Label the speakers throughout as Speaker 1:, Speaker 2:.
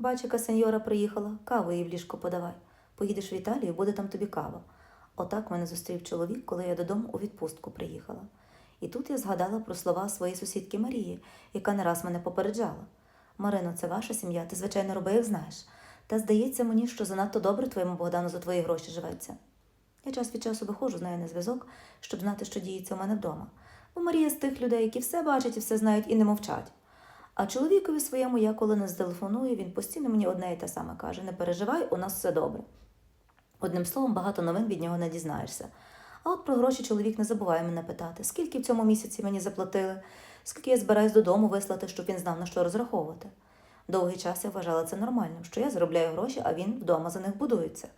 Speaker 1: Бач, яка сеньора приїхала, каву їй в ліжко подавай. Поїдеш в Італію, буде там тобі кава. Отак мене зустрів чоловік, коли я додому у відпустку приїхала. І тут я згадала про слова своєї сусідки Марії, яка не раз мене попереджала. Марино, це ваша сім'я, ти, звичайно, роби, як знаєш. Та здається мені, що занадто добре твоєму Богдану за твої гроші живеться. Я час від часу виходжу з нею на зв'язок, щоб знати, що діється у мене вдома. Бо Марія з тих людей, які все бачать і все знають і не мовчать. А чоловікові своєму я коли не зтелефоную, він постійно мені одне і те саме каже: не переживай, у нас все добре. Одним словом, багато новин від нього не дізнаєшся. А от про гроші чоловік не забуває мене питати, скільки в цьому місяці мені заплатили, скільки я збираюсь додому вислати, щоб він знав, на що розраховувати. Довгий час я вважала це нормальним, що я заробляю гроші, а він вдома за них будується.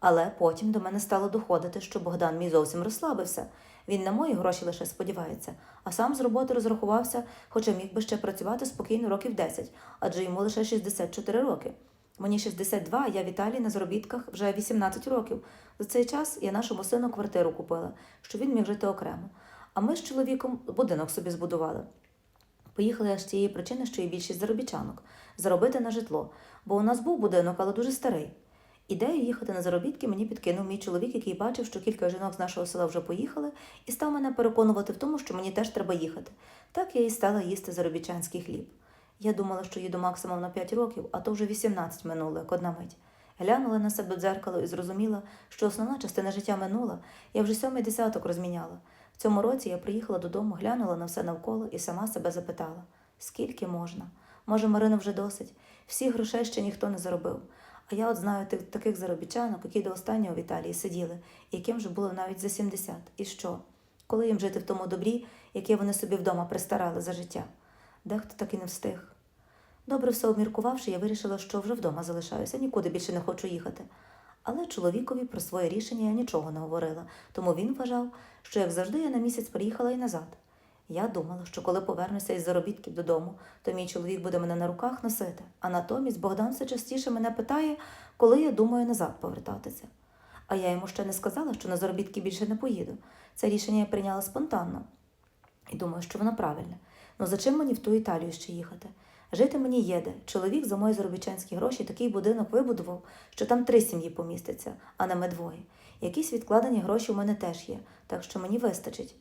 Speaker 1: Але потім до мене стало доходити, що Богдан мій зовсім розслабився. Він на мої гроші лише сподівається, а сам з роботи розрахувався, хоча міг би ще працювати спокійно років 10, адже йому лише 64 роки. Мені 62, а я в Італії на заробітках вже 18 років. За цей час я нашому сину квартиру купила, щоб він міг жити окремо. А ми з чоловіком будинок собі збудували. Поїхала я з тієї причини, що є більшість заробітчанок заробити на житло, бо у нас був будинок, але дуже старий. Ідею їхати на заробітки мені підкинув мій чоловік, який бачив, що кілька жінок з нашого села вже поїхали, і став мене переконувати в тому, що мені теж треба їхати. Так я і стала їсти заробітчанський хліб. Я думала, що їду максимум на 5 років, а то вже 18 минуло, як одна мить. Глянула на себе в дзеркало і зрозуміла, що основна частина життя минула, я вже сьомий десяток розміняла. В цьому році я приїхала додому, глянула на все навколо і сама себе запитала: скільки можна? Може, Марина вже досить? Всіх грошей ще ніхто не заробив. А я от знаю таких заробітчанок, які до останнього в Італії сиділи, яким вже було навіть за 70. І що? Коли їм жити в тому добрі, яке вони собі вдома пристарали за життя? Дехто так і не встиг. Добре все обміркувавши, я вирішила, що вже вдома залишаюся, нікуди більше не хочу їхати. Але чоловікові про своє рішення я нічого не говорила, тому він вважав, що як завжди я на місяць приїхала і назад. Я думала, що коли повернуся із заробітків додому, то мій чоловік буде мене на руках носити, а натомість Богдан все частіше мене питає, коли я думаю назад повертатися. А я йому ще не сказала, що на заробітки більше не поїду. Це рішення я прийняла спонтанно. І думаю, що воно правильне. Ну за чим мені в ту Італію ще їхати? Жити мені єде. Чоловік за мої заробітчанські гроші такий будинок вибудував, що там три сім'ї поміститься, а не ми двоє. Якісь відкладені гроші у мене теж є, так що мені вистачить.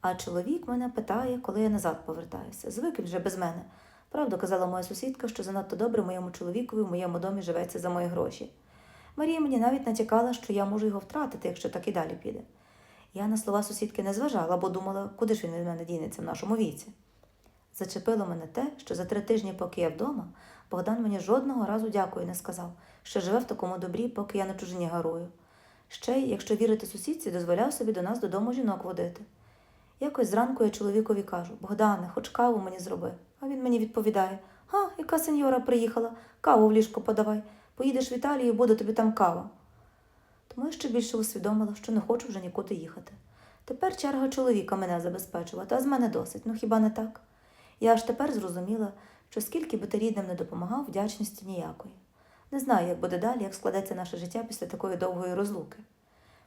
Speaker 1: А чоловік мене питає, коли я назад повертаюся. Звик він вже без мене. Правду казала моя сусідка, що занадто добре моєму чоловікові в моєму домі живеться за мої гроші. Марія мені навіть натякала, що я можу його втратити, якщо так і далі піде. Я на слова сусідки не зважала, бо думала, куди ж він від мене дінеться в нашому віці. Зачепило мене те, що за три тижні, поки я вдома, Богдан мені жодного разу дякую не сказав, що живе в такому добрі, поки я на чужині гарую. Ще й, якщо вірити сусідці, дозволяв собі до нас додому жінок водити. Якось зранку я чоловікові кажу: Богдане, хоч каву мені зроби. А він мені відповідає: А, яка сеньора приїхала, каву в ліжко подавай. Поїдеш в Італію, буде тобі там кава. Тому я ще більше усвідомила, що не хочу вже нікуди їхати. Тепер черга чоловіка мене забезпечувати, а з мене досить, ну хіба не так? Я аж тепер зрозуміла, що скільки би ти рідним не допомагав, вдячності ніякої. Не знаю, як буде далі, як складеться наше життя після такої довгої розлуки.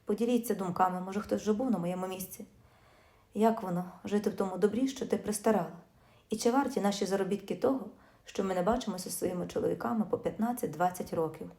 Speaker 1: Поділіться думками, може хтось вже був на моєму місці. Як воно жити в тому добрі, що ти пристарала? І чи варті наші заробітки того, що ми не бачимося зі своїми чоловіками по 15-20 років?